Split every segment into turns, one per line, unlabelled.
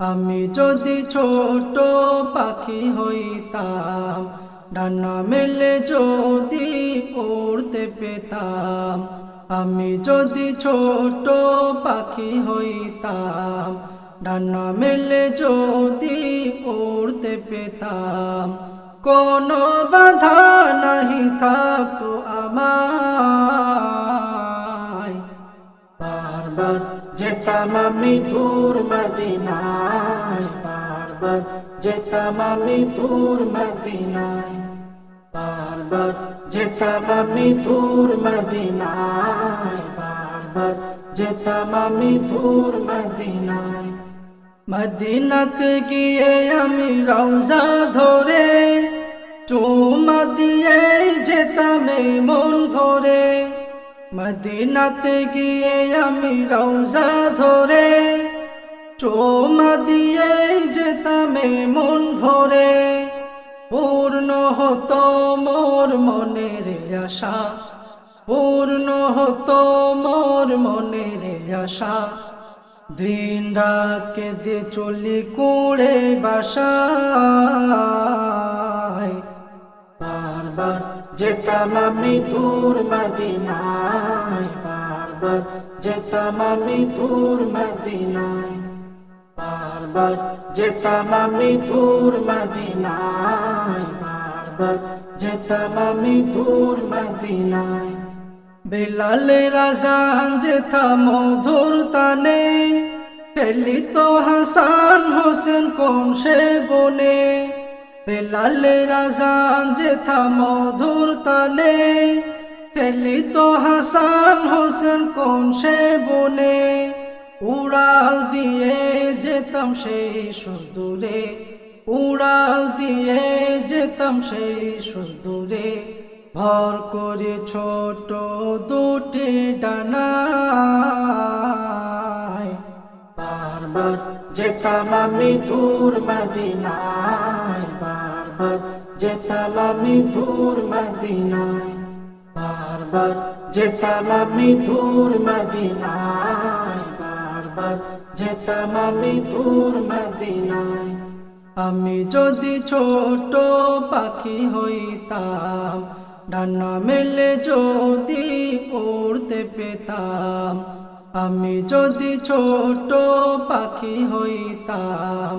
আমি যদি ছোট পাখি হইতাম, ডানা মেলে যদি উড়তে পেতাম। আমি যদি ছোট পাখি হইতাম, ডানা মেলে যদি উড়তে পেতাম। কোনো বাধা নাহি থাকতো আমায় বারবার যেতাম আমি দূর মদিনায় বারবার যেতাম আমি দূর মদিনায় বারবার যেতাম আমি দূর মদিনায় বারবার যেতাম আমি দূর মদিনায় মদিনাতে গিয়ে আমি রওজা ধরে, চুমা দিয়ে যেতাম মন মদিনাতে গিয়ে আমি রওজা ধরে চোমা দিয়ে যেতাম মন ভরে। পূর্ণ হতো মোর মনের আশা, পূর্ণ হতো মোর মনের আশা। দিন রাত কেঁদে চলি কুড়ে বাসায় বারবার যেতাম আমি দূর মদিনায় বারবার যেতাম আমি দূর মদিনায় বারবার যেতাম আমি দূর মদিনায় বারবার যেতাম আমি দূর মদিনায়। বেলালে রাজান যেথা মধুর তানে খেলি তো হাসান হোসেন কোন সে বনে। বেলালে রাজান যেথা মধুর তানে খেলি তো হাসান হোসেন কোন সে বনে? উড়াল দিয়ে যেতাম সেই সুদূরে, উড়াল দিয়ে যেতাম সেই সুদূরে। ভর করে ছোট দুটি ডানায়, বারবার যেতাম আমি দূর মদিনায়। বারবার যেতাম আমি দূর মদিনায়, বারবার যেতাম আমি দূর মদিনায়, বারবার যেতাম আমি দূর মদিনায়। আমি যদি ছোট পাখি হইতাম, ডানা মেলে যদি উড়তে পেতাম, আমি যদি ছোট পাখি হইতাম,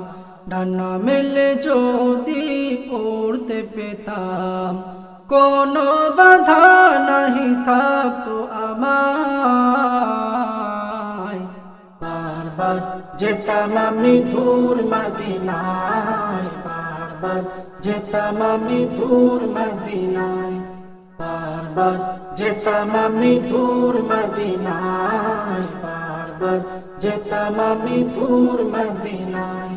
ডানা মেলে যদি উড়তে পেতাম। কোনো বাধা নাহি থাকতো আমায়। বারবার যেতাম আমি দূর মদিনায়। বারবার যেতাম আমি দূর মদিনায়। বারবার যেতাম আমি দূর মদিনায়। বারবার যেতাম আমি দূর মদিনায়।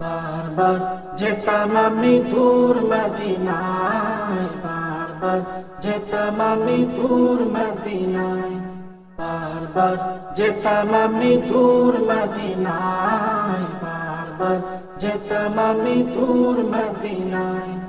বারবার যেতাম আমি দূর মদিনায়, বারবার যেতাম আমি দূর মদিনায়, বারবার যেতাম আমি দূর মদিনায়, বারবার যেতাম আমি দূর মদিনায়।